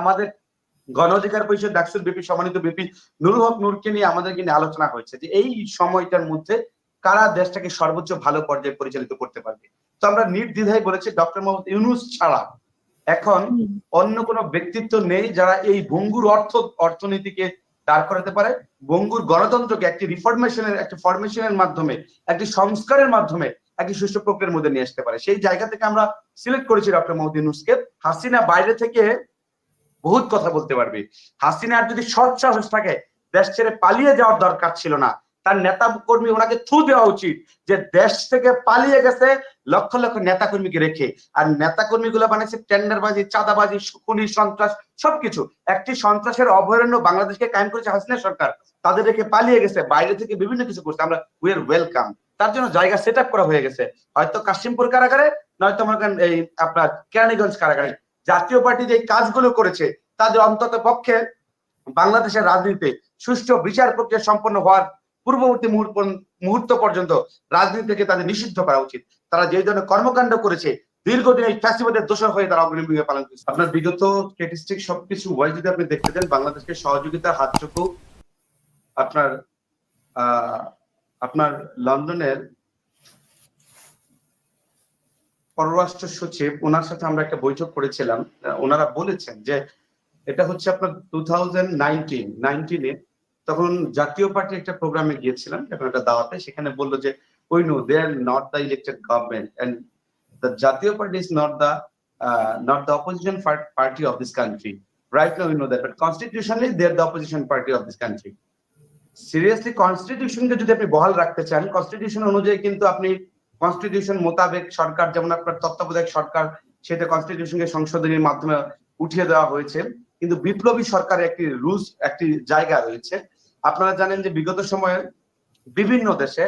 আমাদের গণ অধিকার পরিষদ ডাকসুর বিপি সম্মানিত বিপি নুরুল হক নূরকে নিয়ে আমাদের নিয়ে আলোচনা হয়েছে যে এই সময়টার মধ্যে কারা দেশটাকে সর্বোচ্চ ভালো পর্যায়ে পরিচালিত করতে পারবে। তো আমরা নির্দ্বিধায় বলেছি ডক্টর মোহাম্মদ ইউনুস ছাড়া এখন অন্য কোনো ব্যক্তিত্ব নেই যারা এই ভঙ্গুর অর্থ অর্থনীতিকে দাঁড় করাতে পারে। বঙ্গুর গণতন্ত্রকে একটি রিফরমেশনের একটি ফরমেশনের মাধ্যমে একটি সংস্কারের মাধ্যমে একটি সুষ্ঠু প্রক্রিয়ার মধ্যে নিয়ে আসতে পারে। সেই জায়গা থেকে আমরা সিলেক্ট করেছি ডক্টর মোহাম্মদ ইউনুসকে। হাসিনা বাইরে থেকে বহুত কথা বলতে পারবে। হাসিনার যদি সৎ সাহস থাকে, দেশ ছেড়ে পালিয়ে যাওয়ার দরকার ছিল না। তার নেতা কর্মী ওনাকে থু দেওয়া উচিত যে, দেশ থেকে পালিয়ে গেছে লক্ষ লক্ষ নেতা কর্মীকে রেখে। আর নেতা কর্মীগুলো বানিয়েছে টেন্ডারবাজি, চাঁদাবাজি, খুনি, সন্ত্রাস, সবকিছু। একটি সন্ত্রাসের অভয়ারণ্য বাংলাদেশকে কায়েম করেছে হাসিনা সরকার। তাদের রেখে পালিয়ে গেছে, বাইরে থেকে বিভিন্ন কিছু করছে। আমরা উই আর ওয়েলকাম তার জন্য জায়গা সেট করা হয়ে গেছে। হয়তো কাশিমপুর কারাগারে, নয়তো করেন এই আপনার কেরানীগঞ্জ কারাগারে। জাতীয় পার্টি যে কাজগুলো করেছে তাদের অন্তত পক্ষে বাংলাদেশের রাজনীতিতে সুষ্ঠু বিচার প্রক্রিয়া সম্পন্ন হওয়ার পূর্ববর্তী মুহূর্ত পর্যন্ত রাজনীতি থেকে তাদের নিষিদ্ধ করা উচিত। তারা যে ধরনের কর্মকাণ্ড করেছে, দীর্ঘদিন এই দোষর হয়ে তারা অগ্রণী পালন করেছে। আপনার বিগত স্ট্যাটিস্টিক সবকিছু ওয়াই যদি আপনি দেখতে চান, বাংলাদেশকে সহযোগিতার হাতটুকু আপনার আপনার লন্ডনের পররাষ্ট্র সচিব, ওনার সাথে আমরা একটা বৈঠক করেছিলাম। ওনারা বলেছেন যে এটা হচ্ছে আপনার টু থাউজেন্ড তখন জাতীয় পার্টি একটা প্রোগ্রামে গিয়েছিলাম এখন একটা দাওয়াতে, সেখানে বলল যে, ওই no they are not the elected government and the Jatiya party is not the not the opposition party of this country right now we know that but constitutionally they are the opposition party of this country seriously কনস্টিটিউশনকে যদি আপনি বহাল রাখতে চান constitution অনুযায়ী কিন্তু আপনি constitution মোতাবেক সরকার, যেমন আপনার তত্ত্বাবধায়ক সরকার সেটা কনস্টিটিউশনকে সংশোধনীর মাধ্যমে উঠিয়ে দেওয়া হয়েছে। কিন্তু বিপ্লবী সরকারের একটি রুলস একটি জায়গা রয়েছে। আপনারা জানেন যে বিগত সময়ে বিভিন্ন দেশে,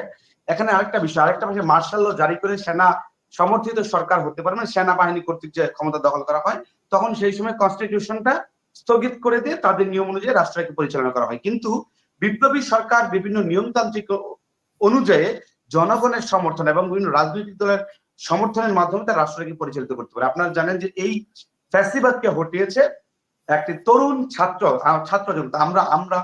এখানে আরেকটা বিষয় আরেকটা বিষয় মার্শাল জারি করে সেনা সমর্থিত সরকার হতে পারে মানে সেনাবাহিনী কর্তৃক যে ক্ষমতা দখল করা হয়, তখন সেই সময় কনস্টিটিউশনটা স্থগিত করে দিয়ে তাদের নিয়ম অনুযায়ী রাষ্ট্রকে পরিচালনা করা হয়। কিন্তু বিপ্লবী সরকার বিভিন্ন নিয়মতান্ত্রিক অনুযায়ী জনগণের সমর্থন এবং বিভিন্ন রাজনৈতিক দলের সমর্থনের মাধ্যমে তার রাষ্ট্রকে পরিচালিত করতে পারে। আপনারা জানেন যে এই ফ্যাসিবাদকে হটিয়েছে একটি তরুণ ছাত্র ছাত্র আমরা আমরা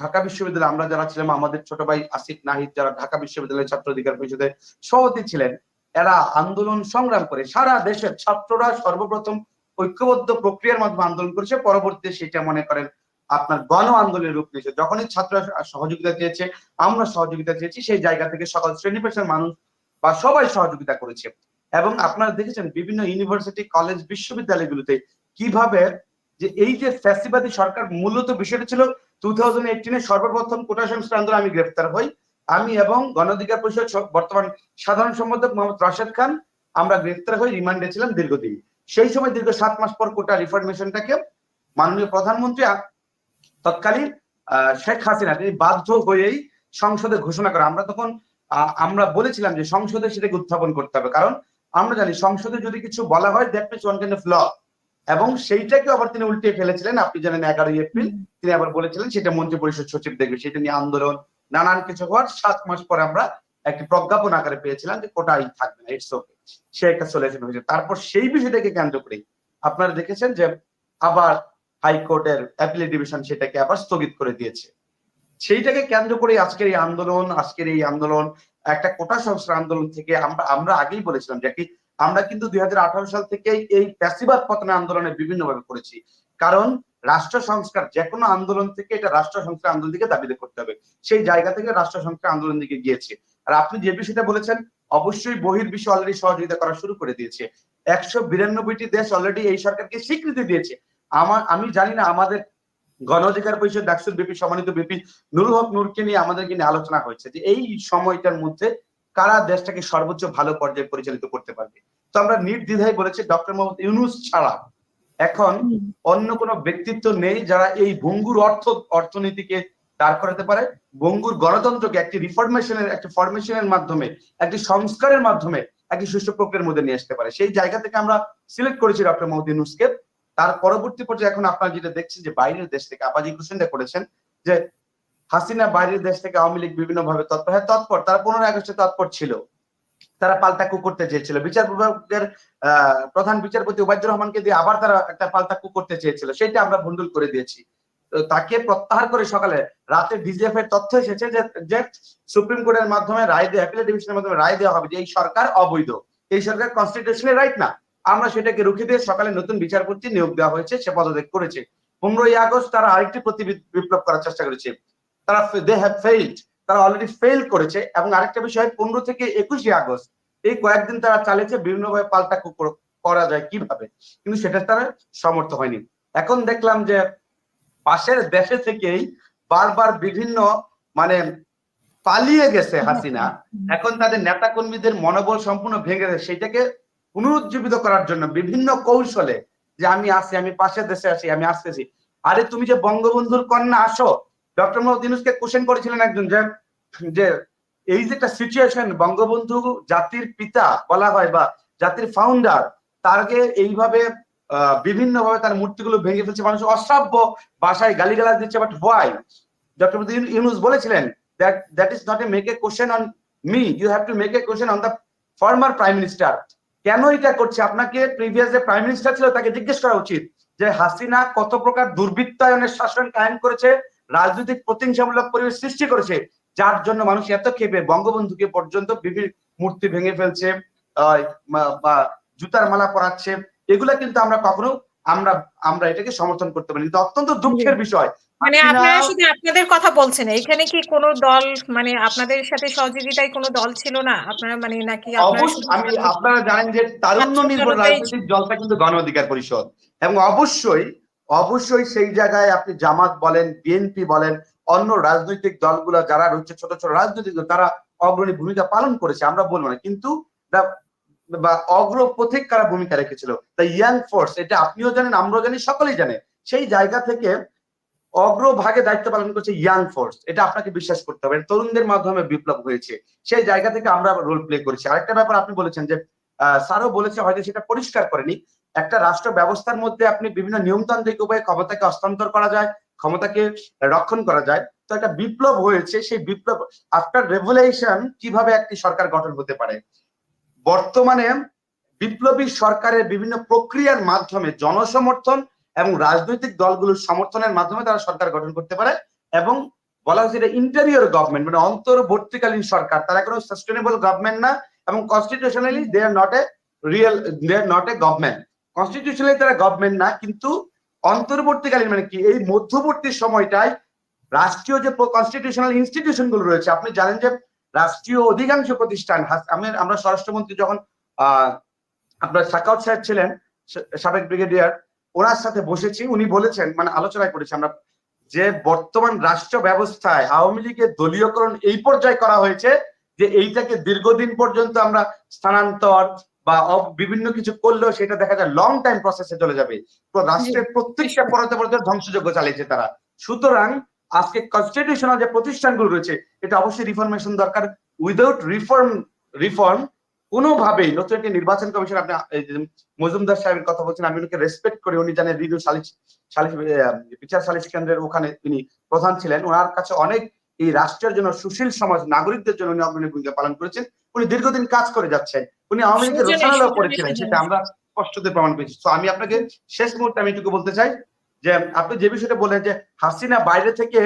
ঢাকা বিশ্ববিদ্যালয়ে আমরা যারা ছিলাম, আমাদের ছোট ভাই আসিফ নাহিদ যারা ঢাকা বিশ্ববিদ্যালয়ের ছাত্র অধিকার পরিষদের সভাপতি ছিলেন, এরা আন্দোলন সংগ্রাম করে, সারা দেশের ছাত্ররা সর্বপ্রথম ঐক্যবদ্ধ প্রক্রিয়ার মাধ্যমে আন্দোলন করেছে। পরবর্তীতে সেটা মনে করেন আপনার গণ আন্দোলনের রূপ নিয়েছে। যখনই ছাত্ররা সহযোগিতা চেয়েছে, আমরা সহযোগিতা চেয়েছি, সেই জায়গা থেকে সকল শ্রেণি পেশার মানুষ বা সবাই সহযোগিতা করেছে। এবং আপনারা দেখেছেন বিভিন্ন ইউনিভার্সিটি কলেজ বিশ্ববিদ্যালয়গুলোতে কীভাবে যে এই যে ফ্যাসিবাদী সরকার মূলত বিষয়টা ছিল টু থাউজেন্ড এইটিনে সর্বপ্রথম কোটা সংস্কার আন্দোলন আমি গ্রেফতার হই। আমি এবং গণঅধিকার পরিষদ বর্তমান সাধারণ সম্পাদক মোহাম্মদ রাশেদ খান আমরা গ্রেফতার হয়ে রিমান্ডে ছিলাম দীর্ঘদিন। সেই সময় দীর্ঘ সাত মাস পর কোটা রিফরমেশনটাকে মাননীয় প্রধানমন্ত্রী তৎকালীন শেখ হাসিনা, তিনি বাধ্য হয়েই সংসদে ঘোষণা করে আমরা তখন আমরা বলেছিলাম যে সংসদে সেটাকে উত্থাপন করতে হবে। কারণ আমরা জানি সংসদে যদি কিছু বলা হয় that means one kind of law এবং সেইটাকে আবার তিনি উল্টে ফেলেছিলেন। আপনি জানেন এগারোই এপ্রিল তিনি আবার বলেছিলেন সেটা মন্ত্রী পরিষদ সচিব দেখবে। সেটা নিয়ে আন্দোলন নানান কিছু হওয়ার সাত মাস পরে আমরা একটি প্রজ্ঞাপন আকারে পেয়েছিলাম যে কোটাই থাকবে না ইটস ওকে সে একটা সলিউশন হয়েছে। তারপর সেই বিষয়টাকে কেন্দ্র করে আপনারা দেখেছেন যে আবার হাইকোর্টের অ্যাপিলেট ডিভিশন সেটাকে আবার স্থগিত করে দিয়েছে। সেইটাকে কেন্দ্র করে আজকের এই আন্দোলন, আজকের এই আন্দোলন, একটা কোটা সংস্কার আন্দোলন থেকে আমরা আমরা আগেই বলেছিলাম যে আমরা কিন্তু দুই সাল থেকে এই প্যাসিবাদ পতন আন্দোলনে বিভিন্ন ভাবে করেছি কারণ রাষ্ট্র সংস্কার, যে কোনো আন্দোলন থেকে এটা রাষ্ট্র সংস্কার আন্দোলন দিকে দাবিতে করতে হবে। সেই জায়গা থেকে রাষ্ট্র সংস্কার আন্দোলন দিকে গিয়েছে। আর আপনি যে বিষয়টা বলেছেন, অবশ্যই বহির বিশ্ব অলরেডি সহযোগিতা করা শুরু করে দিয়েছে। একশো বিরানব্বইটি দেশ অলরেডি এই সরকারকে স্বীকৃতি দিয়েছে। আমার, আমি জানি না আমাদের গণ অধিকার পরিষদ ডাকসুর বিপি সম্মানিত বিপি নুরুল হক নূরকে নিয়ে আমাদেরকে নিয়ে আলোচনা হয়েছে যে এই সময়টার মধ্যে কারা দেশটাকে সর্বোচ্চ ভালো পর্যায়ে পরিচালিত করতে পারবে। তো আমরা নির্দ্বিধায় বলেছি ডক্টর মোহাম্মদ ইউনুস ছাড়া এখন অন্য কোনো ব্যক্তিত্ব নেই যারা এই ভঙ্গুর অর্থ অর্থনীতিকে দাঁড় করাতে পারে। বঙ্গুর গণতন্ত্রকে একটি রিফরমেশনের একটি ফরমেশনের মাধ্যমে একটি সংস্কারের মাধ্যমে একটি সুষ্ঠু প্রক্রিয়ার মধ্যে নিয়ে আসতে পারে। সেই জায়গা থেকে আমরা সিলেক্ট করেছি ডক্টর মোহাম্মদ ইউনুসকে। তার পরবর্তী পর্যায়ে এখন আপনারা যেটা দেখছেন যে বাইরের দেশ থেকে আপাজি কোশ্চেনটা করেছেন যে হাসিনা বাইরের দেশ থেকে আওয়ামী লীগ বিভিন্ন ভাবে তৎপর হ্যাঁ তৎপর। তারা পনেরো আগস্টে তৎপর ছিল। তারা পাল্টা কু করতে চেয়েছিল। বিচার বিভাগের প্রধান বিচারপতি ওবায়দুর রহমানকে দিয়ে আবার তারা একটা পাল্টা কু করতে চেয়েছিল। সেটা আমরা ভন্ডুল করে দিয়েছি। তাকে প্রত্যাহার করে সকালে রাতে ডিজিএফ এর তথ্য এসেছে যে যে সুপ্রিম কোর্টের মাধ্যমে রায় দেওয়া অ্যাপিলেট ডিভিশনের মাধ্যমে রায় দেওয়া হবে যে এই সরকার অবৈধ। এই সরকার কনস্টিটিউশনাল রাইট না। আমরা সেটাকে রুখে দিয়ে সকালে নতুন বিচারপতি নিয়োগ দেওয়া হয়েছে সে পদত্যাগ করেছে। পনেরোই আগস্ট তারা আরেকটি প্রতি বিপ্লব করার চেষ্টা করেছে। তারা দে হ্যাভ ফেইল্ড তারা অলরেডি ফেল করেছে এবং আরেকটা বিষয় পনেরো থেকে একুশে আগস্ট এই কয়েকদিন তারা চালিয়েছে বিভিন্নভাবে পাল্টা করা যায় কীভাবে? কিন্তু সেটা তারা সমর্থ হয়নি। এখন দেখলাম যে পাশের দেশে থেকেই বারবার বিভিন্ন মানে পালিয়ে গেছে হাসিনা। এখন তাদের নেতা কর্মীদের মনোবল সম্পূর্ণ ভেঙে গেছে। সেটাকে পুনরুজ্জীবিত করার জন্য বিভিন্ন কৌশলে যে আমি আসি আমি পাশের দেশে আসি আমি আসতেছি। আরে তুমি যে বঙ্গবন্ধুর কন্যা আসো, ডক্টর মোহাম্মদ ইউনুসকে কোশ্চেন করেছিলেন একজন যে যে এই যে একটা সিচুয়েশন বঙ্গবন্ধু জাতির পিতা বলা হয় বা জাতির ফাউন্ডার তারকে এইভাবে বিভিন্ন ভাবে তার মূর্তিগুলো ভেঙে ফেলছে। মানুষ অশ্রাব্য ভাষায় গালিগালাজ দিচ্ছে বাট হোয়াই ডক্টর ইউনুস বলেছিলেন that that is not a make a question on me you have to make a question on the former prime minister. কেন এটা করছে? আপনাকে প্রিভিয়াস যে প্রাইম মিনিস্টার ছিল তাকে জিজ্ঞেস করা উচিত যে হাসিনা কত প্রকার দুর্বৃত্তায়নের শাসন কায়েম করেছে রাজনৈতিক প্রতিহিংসামূলক পরিবেশ সৃষ্টি করেছে যার জন্য মানুষ এত ক্ষেপে বঙ্গবন্ধুকে পর্যন্ত বিভিন্ন মূর্তি ভেঙে ফেলছে বা জুতার মালা পরাচ্ছে। এগুলা কিন্তু আমরা কখনো আমরা আমরা এটাকে সমর্থন করতে পারি কিন্তু অত্যন্ত দুঃখের বিষয়। মানে আপনারা শুধু আপনাদের কথা বলছেন এখানে কি কোনো দল মানে আপনাদের সাথে সহযোগিতায় কোনো দল ছিল না? আপনারা মানে নাকি আপনারা আমি আপনারা জানেন যে তারুণ্য নির্ভর রাজনৈতিক দলটা কিন্তু গণ অধিকার পরিষদ। এবং অবশ্যই অবশ্যই সেই জায়গায় আপনি জামাত বলেন বিএনপি বলেন অন্য রাজনৈতিক দলগুলো যারা রয়েছে ছোট ছোট রাজনৈতিক দল তারা অগ্রণী ভূমিকা পালন করেছে আমরা বলব না। কিন্তু বা অগ্রপথিক কারা ভূমিকা রেখেছিল? দ্য ইয়াং ফোর্স এটা আপনিও জানেন আমরাও জানি সকলেই জানে। সেই জায়গা থেকে অগ্রভাগে দায়িত্ব পালন করছে ইয়াং ফোর্স এটা আপনাকে বিশ্বাস করতে হবে। তরুণদের মাধ্যমে বিপ্লব হয়েছে। সেই জায়গা থেকে আমরা রোল প্লে করেছি। আরেকটা ব্যাপার আপনি বলেছেন যে স্যারও বলেছে হয়তো সেটা পরিষ্কার করেনি। একটা রাষ্ট্র ব্যবস্থার মধ্যে আপনি বিভিন্ন নিয়মতান্ত্রিক উপায়ে ক্ষমতাকে হস্তান্তর করা যায়, ক্ষমতাকে রক্ষণ করা যায়। তো একটা বিপ্লব হয়েছে। সেই বিপ্লব আফটার রেভুলেশন কীভাবে একটি সরকার গঠন হতে পারে? বর্তমানে বিপ্লবী সরকারের বিভিন্ন প্রক্রিয়ার মাধ্যমে জনসমর্থন এবং রাজনৈতিক দলগুলোর সমর্থনের মাধ্যমে তারা সরকার গঠন করতে পারে এবং বলা হচ্ছে এটা ইন্টেরিয়র গভর্নমেন্ট মানে অন্তর্বর্তীকালীন সরকার। তারা কোনো সাস্টেনেবল গভর্নমেন্ট না এবং constitutionally they are not a real they are not a government constitutionally তারা গভর্নমেন্ট না, কিন্তু অন্তর্বর্তীকালীন মানে কি? এই মধ্যবর্তী সময়টায় রাষ্ট্রীয় যে কনস্টিটিউশনাল ইনস্টিটিউশনগুলো রয়েছে, আপনি জানেন যে রাষ্ট্রীয় অধিকাংশ প্রতিষ্ঠান আমি, আমরা স্বরাষ্ট্রমন্ত্রী যখন, আহ, আপনার সাকাউট সাহেব ছিলেন সাবেক ব্রিগেডিয়ার ওনার সাথে বসেছি, উনি বলেছেন মানে আলোচনায় করেছি, আমরা যে বর্তমান রাষ্ট্র ব্যবস্থায় আওয়ামী লীগের দলীয়করণ এই পর্যায়ে করা হয়েছে যে এইটাকে দীর্ঘদিন পর্যন্ত আমরা স্থানান্তর বা বিভিন্ন কিছু করলেও সেটা দেখা যায় লং টাইম প্রসেসে চলে যাবে। রাষ্ট্রের প্রত্যেকটা পরতে পরতে ধ্বংসযোগ্য চালিয়েছে তারা। সুতরাং আজকে কনস্টিটিউশনাল যে প্রতিষ্ঠানগুলো রয়েছে, এটা অবশ্যই রিফরমেশন দরকার। উইদাউট রিফর্ম রিফর্ম কোনোভাবেই নতুন একটি নির্বাচন কমিশন আপনি মজুমদার সাহেবের কথা বলছেন আমি ওনাকে রেসপেক্ট করি উনি জানেন রিভিউ সালিশ সালিশ বিচার সালিশ কেন্দ্রের ওখানে তিনি প্রধান ছিলেন। ওনার কাছে অনেক এই রাষ্ট্রের জন্য সুশীল সমাজ নাগরিকদের জন্য উনি অগ্রণী ভূমিকা পালন করেছেন। উনি দীর্ঘদিন কাজ করে যাচ্ছেন। উনি আওয়ামী লীগের রচনালাও সুজনে, করেছিলেন সেটা আমরা স্পষ্টতে প্রমাণ পেয়েছি। তো আমি আপনাকে শেষ মুহূর্তে আমি এটুকু বলতে চাই যে আপনি যে বিষয়টা বললেন যে হাসিনা বাইরে থেকে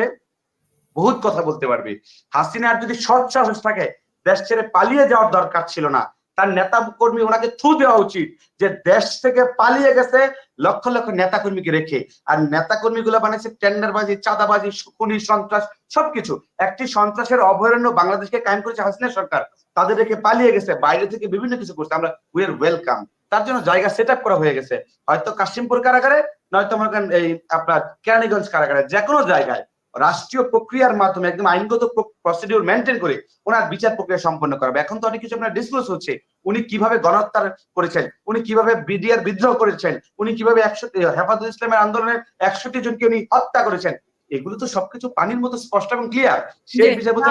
বহুত কথা বলতে পারবে। হাসিনার যদি সৎ সাহস থাকে দেশ ছেড়ে পালিয়ে যাওয়ার দরকার ছিল না। তার নেতা কর্মী ওনাকে থু দেওয়া উচিত যে দেশ থেকে পালিয়ে গেছে লক্ষ লক্ষ নেতা কর্মীকে রেখে। আর নেতা কর্মীগুলো বানিয়েছে টেন্ডারবাজি, চাঁদাবাজি, খুনি, সন্ত্রাস, সবকিছু। একটি সন্ত্রাসের অভয়ারণ্য বাংলাদেশকে কায়েম করেছে হাসিনা সরকার। তাদের রেখে পালিয়ে গেছে, বাইরে থেকে বিভিন্ন কিছু করছে। আমরা উই আর ওয়েলকাম তার জন্য জায়গা সেট করা হয়ে গেছে। হয়তো কাশিমপুর কারাগারে, নয়তো মনে করেন এই আপনার কেরানীগঞ্জ কারাগারে। যে কোনো জায়গায়। রাষ্ট্রীয় প্রক্রিয়ার মাধ্যমে একদম আইনগত প্রসিডিউর মেনটেন করে ওনার বিচার প্রক্রিয়া সম্পন্ন করাবে। এখন তো অনেক কিছু আপনার ডিসক্লোজ হচ্ছে। উনি কীভাবে গণহত্যার করেছেন উনি কীভাবে বিডিআর বিদ্রোহ করেছেন উনি কীভাবে একশো হেফাজত ইসলামের আন্দোলনের একষট্টি জনকে উনি হত্যা করেছেন। এগুলো তো সবকিছু পানির মতো স্পষ্ট এবং ক্লিয়ার সেই বিচারপতি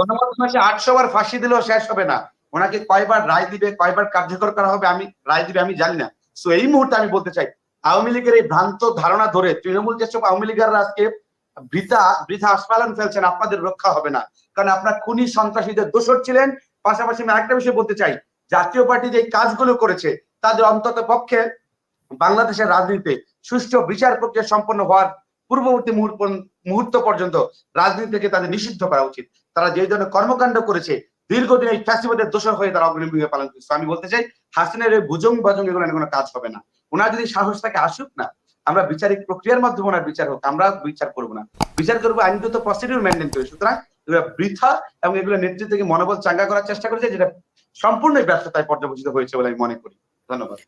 গণমাধ্যম আটশো বার ফাঁসি দিলেও শেষ হবে না। ওনাকে কয়বার রায় দিবে কয়বার কার্যকর করা হবে আমি রায় দিবে আমি জানি না। সো এই মুহূর্তে আমি বলতে চাই আওয়ামী লীগের এই ভ্রান্ত ধারণা ধরে তৃণমূল যেসব আওয়ামী লীগের আজকে বৃথা বৃথা আস্ফালন ফেলছেন, আপনাদের রক্ষা হবে না। কারণ আপনার খুনি সন্ত্রাসীদের দোষর ছিলেন। পাশাপাশি আমি আরেকটা বিষয় বলতে চাই। জাতীয় পার্টি যে কাজগুলো করেছে, তাদের অন্তত পক্ষে বাংলাদেশের রাজনীতিতে সুষ্ঠু বিচার প্রক্রিয়া সম্পন্ন হওয়ার পূর্ববর্তী মুহূর্ত পর্যন্ত রাজনীতি থেকে তাদের নিষিদ্ধ করা উচিত। তারা যে ধরনের কর্মকাণ্ড করেছে, দীর্ঘদিন এই ফ্যাসিবাদের দোষর হয়ে তারা অগ্রণী ভূমিকা পালন করছে। আমি বলতে চাই, হাসিনের বুজং বাজং এগুলো কোনো কাজ হবে না। ওনার যদি সাহস থাকে আসুক না, আমরা বিচারিক প্রক্রিয়ার মাধ্যমে ওনার বিচার হোক, আমরা বিচার করব না। বিচার করব আইনগত প্রসিডিউর মেনটেন করি। সুতরাং এগুলো বৃথা এবং এগুলো নেতৃত্ব থেকে মনোবল চাঙ্গা করার চেষ্টা করেছে, যেটা সম্পূর্ণ ব্যর্থতায় পর্যবেসিত হয়েছে বলে আমি মনে করি। ধন্যবাদ।